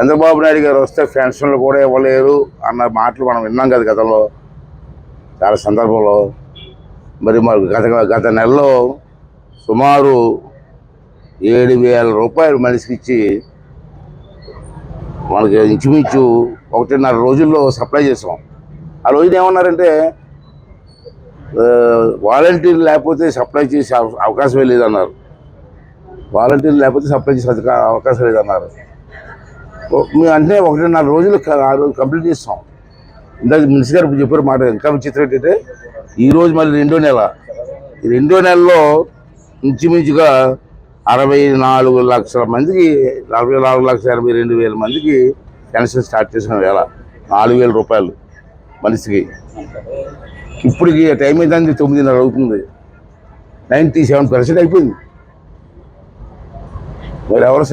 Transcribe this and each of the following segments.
చంద్రబాబు నాయుడు గారు వస్తే పెన్షన్లు కూడా ఇవ్వలేరు అన్న మాటలు మనం విన్నాం కదా గతంలో. చాలా సందర్భంలో. మరి మాకు గత గత నెలలో సుమారు ఏడు వేల రూపాయలు మనిషికి ఇచ్చి మనకి ఇంచుమించు ఒకటిన్నర రోజుల్లో సప్లై చేసాం. ఆ రోజున ఏమన్నారంటే వాలంటీర్లు లేకపోతే సప్లై చేసే అవకాశమే లేదన్నారు. వాలంటీర్లు లేకపోతే సప్లై చేసే అవకాశం లేదన్నారు. అంటే ఒకటిన్నర రోజులు ఆ రోజు కంప్లీట్ చేస్తాం. ఇందాక మినిస్టర్ గారు చెప్పారు మాట ఇంకా విచిత్రం ఏంటంటే ఈరోజు మళ్ళీ రెండో నెల. ఈ రెండో నెలలో ఇంచుమించుగా అరవై నాలుగు లక్షల మందికి నలభై నాలుగు లక్షల ఎనభై రెండు వేల మందికి పెన్షన్ స్టార్ట్ చేసిన వేళ నాలుగు వేల రూపాయలు మనిషికి. ఇప్పటికి టైం అయితే తొమ్మిదిన్నర అవుతుంది. నైంటీ సెవెన్ పర్సెంట్ అయిపోయింది. మరి ఎవరు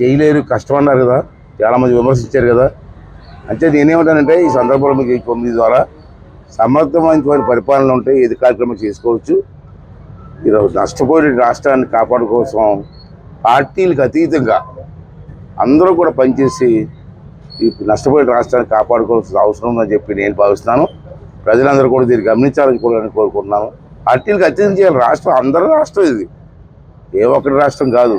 చేయలేరు కష్టం అన్నారు కదా. చాలామంది విమర్శించారు కదా. అంటే నేనేమంటానంటే ఈ సందర్భంలో మీకు ఈ ద్వారా సమర్థవంతమైన పరిపాలన ఉంటే ఏది కార్యక్రమం చేసుకోవచ్చు? ఈరోజు నష్టపోయిన రాష్ట్రాన్ని కాపాడుకోసం పార్టీలకు అతీతంగా అందరూ కూడా పనిచేసి ఈ నష్టపోయిన రాష్ట్రాన్ని కాపాడుకోవాల్సిన అవసరం ఉందని చెప్పి నేను భావిస్తున్నాను. ప్రజలందరూ కూడా దీన్ని గమనించాలని కూడా నేను కోరుకుంటున్నాను. పార్టీలకు అత్యంత చేయాలి. రాష్ట్రం అందరి రాష్ట్రం ఇది. ఏ ఒక్కటి రాష్ట్రం కాదు.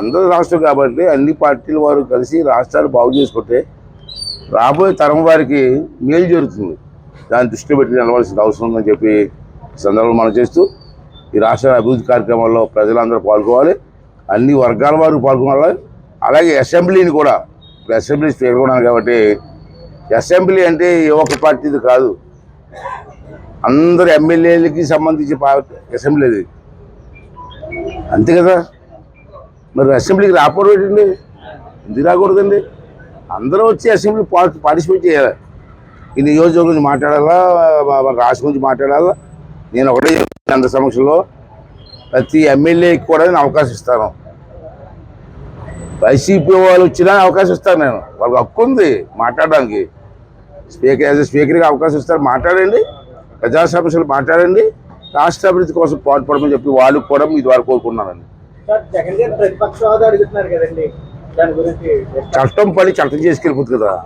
అందరి రాష్ట్రం కాబట్టి అన్ని పార్టీల వారు కలిసి రాష్ట్రాలు బాగు చేసుకుంటే రాబోయే తరం వారికి మేలు జరుగుతుంది. దాన్ని దృష్టిలో పెట్టి నిలవాల్సిన అవసరం ఉందని చెప్పి సందర్భం సందర్భంలో మనం చేస్తూ ఈ రాష్ట్ర అభివృద్ధి కార్యక్రమాల్లో ప్రజలందరూ పాల్గొవాలి అన్ని వర్గాల వారు పాల్గొనాలి. అలాగే అసెంబ్లీని కూడా ఇప్పుడు అసెంబ్లీ పేర్కొన్నాను కాబట్టి అసెంబ్లీ అంటే ఏ ఒక్క పార్టీది కాదు. అందరు ఎమ్మెల్యేలకి సంబంధించి పార్టీ అసెంబ్లీ అది అంతే కదా? మరి అసెంబ్లీకి రాకూడదండి ఎందుకు రాకూడదండి? అందరూ వచ్చి అసెంబ్లీ పార్టి పార్టిసిపేట్ చేయాలి. ఈ నియోజకవర్గం గురించి మాట్లాడాలా? మా- మన రాష్ట్రం గురించి మాట్లాడాలా? నేను ఒకటే చెప్తాను అందరి సమక్షంలో. ప్రతి ఎమ్మెల్యేకి కూడా నేను అవకాశం ఇస్తాను. వైసీపీ వాళ్ళు వచ్చినా అవకాశం ఇస్తాను నేను. వాళ్ళకి హక్కు ఉంది మాట్లాడడానికి. స్పీకర్ యాజ్ స్పీకర్కి అవకాశం ఇస్తారు. మాట్లాడండి. ప్రజా సమస్యలు మాట్లాడండి. రాష్ట్ర అభివృద్ధి కోసం పాటుపడమని చెప్పి వాళ్ళు కూడా మీ ద్వారా కోరుకున్నానండి జగన్ గారు ప్రతిపక్ష హోదా అడుగుతున్నారు కదండి. దాని గురించి చట్టం పని చట్టం చేసుకెళ్ళిపోతుంది కదా.